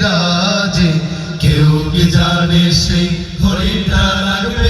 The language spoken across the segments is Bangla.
বিদাজে কেউ কি জানে সেই হরিণটা লাগবে?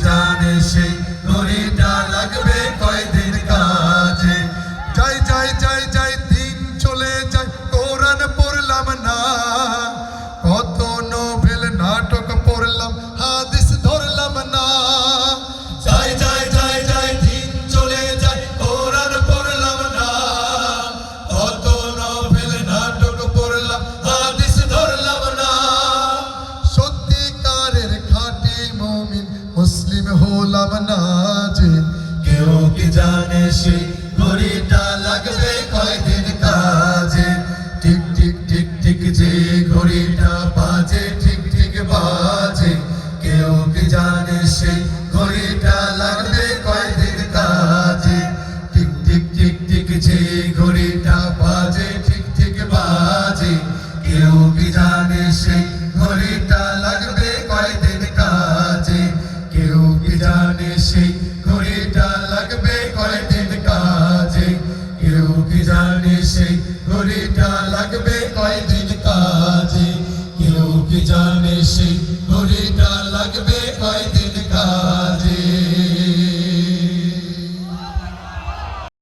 জানে সে দড়িটা লাগবে কয়দিন কাজে। যাই যাই যাই যাই দিন চলে হলাম না যে কেউ কি জানে সে ঘড়িটা লাগবে কয়দিন কাজে? ঠিক ঠিক ঠিক ঠিক যে ঘড়িটা বাজে, ঠিক ঠিক বাজে। কেউ কি জানে সে ঘড়িটা লাগবে কয়দিন কাজে? ঠিক ঠিক ঠিক ঠিক যে ঘড়িটা বাজে, ঠিক ঠিক বাজে। কেউ কি জানে সেই